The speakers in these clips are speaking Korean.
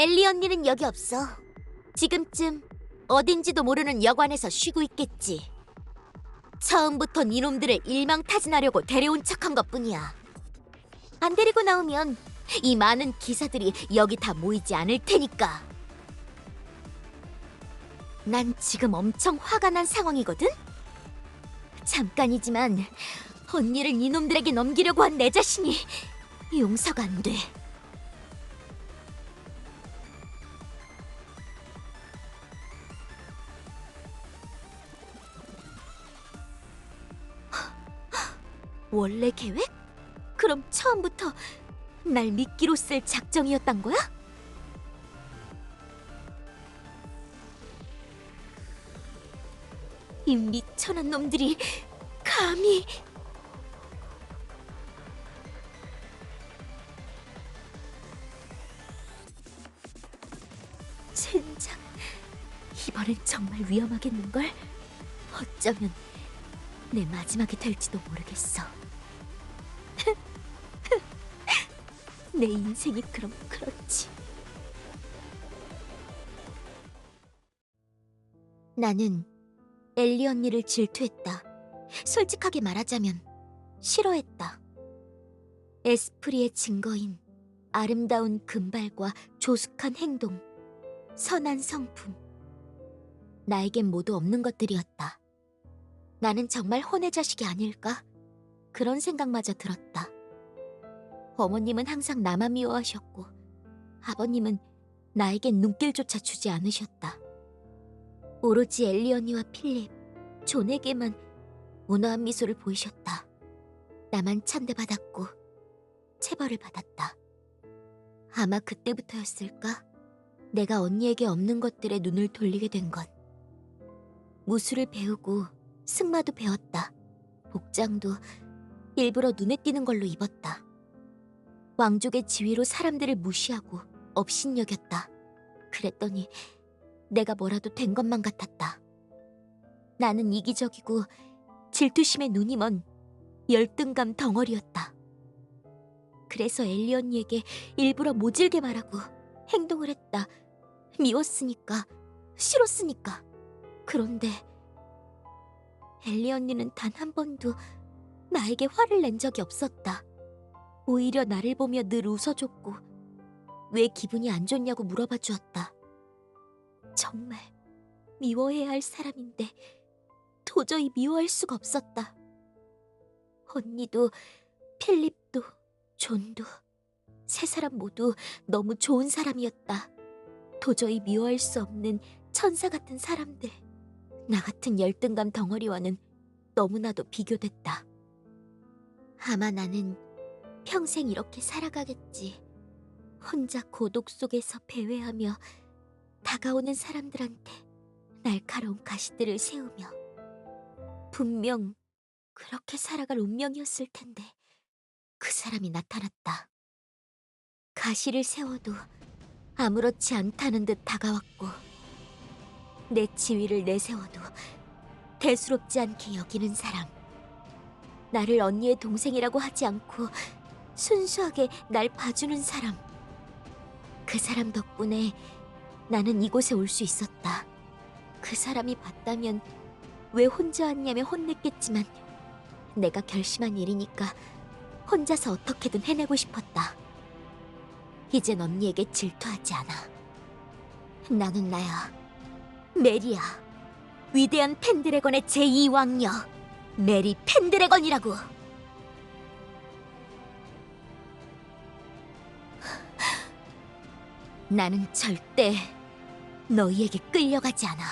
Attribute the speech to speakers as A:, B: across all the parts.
A: 엘리 언니는 여기 없어. 지금쯤 어딘지도 모르는 여관에서 쉬고 있겠지. 처음부터 이놈들을 일망타진하려고 데려온 척한 것뿐이야. 안 데리고 나오면 이 많은 기사들이 여기 다 모이지 않을 테니까. 난 지금 엄청 화가 난 상황이거든? 잠깐이지만 언니를 이놈들에게 넘기려고 한 내 자신이 용서가 안 돼. 원래 계획? 그럼 처음부터 날 미끼로 쓸 작정이었단 거야? 이 미천한 놈들이 감히 젠장 이번엔 정말 위험하겠는걸? 어쩌면 내 마지막이 될지도 모르겠어 내 인생이 그럼 그렇지 나는 엘리 언니를 질투했다. 솔직하게 말하자면 싫어했다. 에스프리의 증거인 아름다운 금발과 조숙한 행동, 선한 성품. 나에겐 모두 없는 것들이었다. 나는 정말 혼의 자식이 아닐까? 그런 생각마저 들었다. 어머님은 항상 나만 미워하셨고, 아버님은 나에겐 눈길조차 주지 않으셨다. 오로지 엘리 언니와 필립, 존에게만 온화한 미소를 보이셨다. 나만 천대받았고 체벌을 받았다. 아마 그때부터였을까? 내가 언니에게 없는 것들에 눈을 돌리게 된 것. 무술을 배우고 승마도 배웠다. 복장도 일부러 눈에 띄는 걸로 입었다. 왕족의 지위로 사람들을 무시하고 업신여겼다. 그랬더니 내가 뭐라도 된 것만 같았다. 나는 이기적이고 질투심에 눈이 먼 열등감 덩어리였다. 그래서 엘리 언니에게 일부러 모질게 말하고 행동을 했다. 미웠으니까, 싫었으니까. 그런데 엘리 언니는 단 한 번도 나에게 화를 낸 적이 없었다. 오히려 나를 보며 늘 웃어줬고 왜 기분이 안 좋냐고 물어봐 주었다. 정말 미워해야 할 사람인데 도저히 미워할 수가 없었다. 언니도 필립도 존도 세 사람 모두 너무 좋은 사람이었다. 도저히 미워할 수 없는 천사 같은 사람들. 나 같은 열등감 덩어리와는 너무나도 비교됐다. 아마 나는 평생 이렇게 살아가겠지. 혼자 고독 속에서 배회하며 다가오는 사람들한테 날카로운 가시들을 세우며 분명 그렇게 살아갈 운명이었을 텐데 그 사람이 나타났다. 가시를 세워도 아무렇지 않다는 듯 다가왔고 내 지위를 내세워도 대수롭지 않게 여기는 사람. 나를 언니의 동생이라고 하지 않고 순수하게 날 봐주는 사람. 그 사람 덕분에 나는 이곳에 올 수 있었다. 그 사람이 봤다면 왜 혼자 왔냐며 혼냈겠지만 내가 결심한 일이니까 혼자서 어떻게든 해내고 싶었다. 이젠 언니에게 질투하지 않아. 나는 나야. 메리야. 위대한 펜드래건의 제2왕녀. 메리 펜드래건이라고. 나는 절대 너희에게 끌려가지 않아.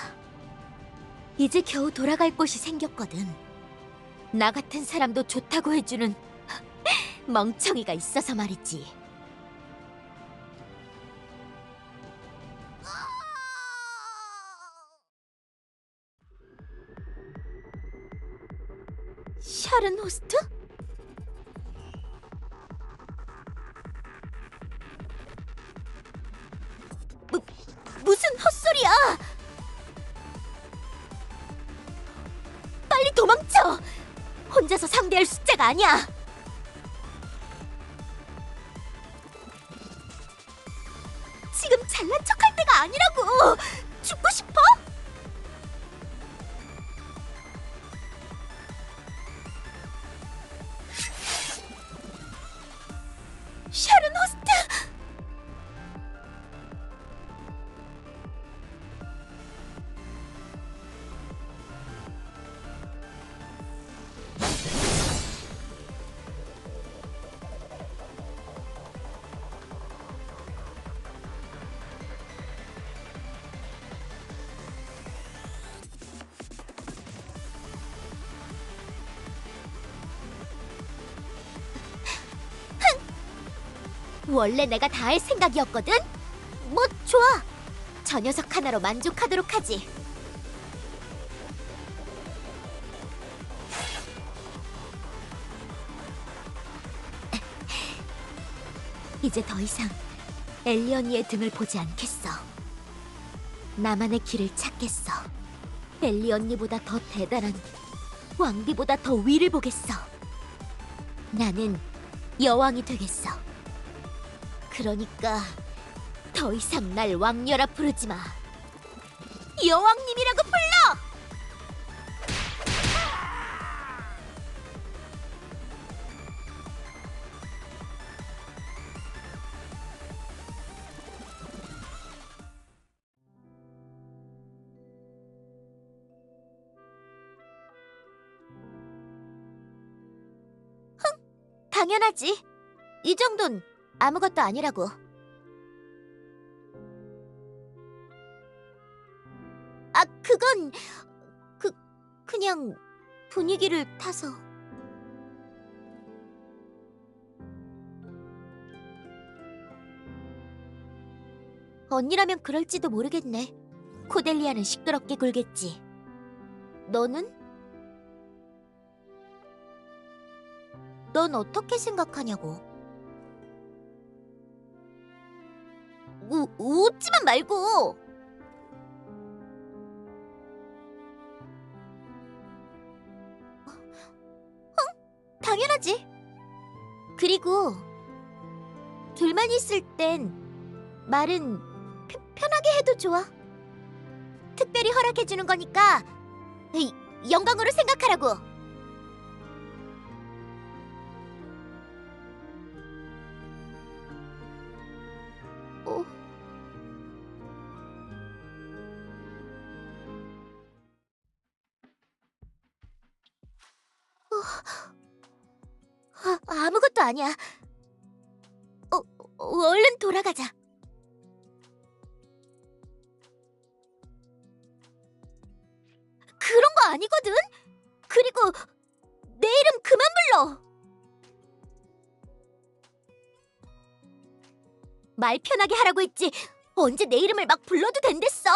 A: 이제 겨우 돌아갈 곳이 생겼거든. 나 같은 사람도 좋다고 해주는 멍청이가 있어서 말이지. 샤른 호스트? 상대할 숫자가 아니야! 원래 내가 다 할 생각이었거든. 뭐 좋아. 저 녀석 하나로 만족하도록 하지. 이제 더 이상 엘리 언니의 등을 보지 않겠어. 나만의 길을 찾겠어. 엘리 언니보다 더 대단한 왕비보다 더 위를 보겠어. 나는 여왕이 되겠어. 그러니까 더 이상 날 왕녀라 부르지 마. 여왕님이라고 불러! 당연하지. 이 정도는 아무것도 아니라고. 아, 그건 그 그냥 분위기를 타서. 언니라면 그럴지도 모르겠네. 코델리아는 시끄럽게 굴겠지. 너는? 넌 어떻게 생각하냐고. 웃지만 말고. 응, 당연하지. 그리고 둘만 있을 땐 말은 펴- 편하게 해도 좋아. 특별히 허락해주는 거니까 영광으로 생각하라고. 것도 아니야. 어, 어, 얼른 돌아가자. 그런 거 아니거든. 그리고 내 이름 그만 불러. 말 편하게 하라고 했지. 언제 내 이름을 막 불러도 된댔어.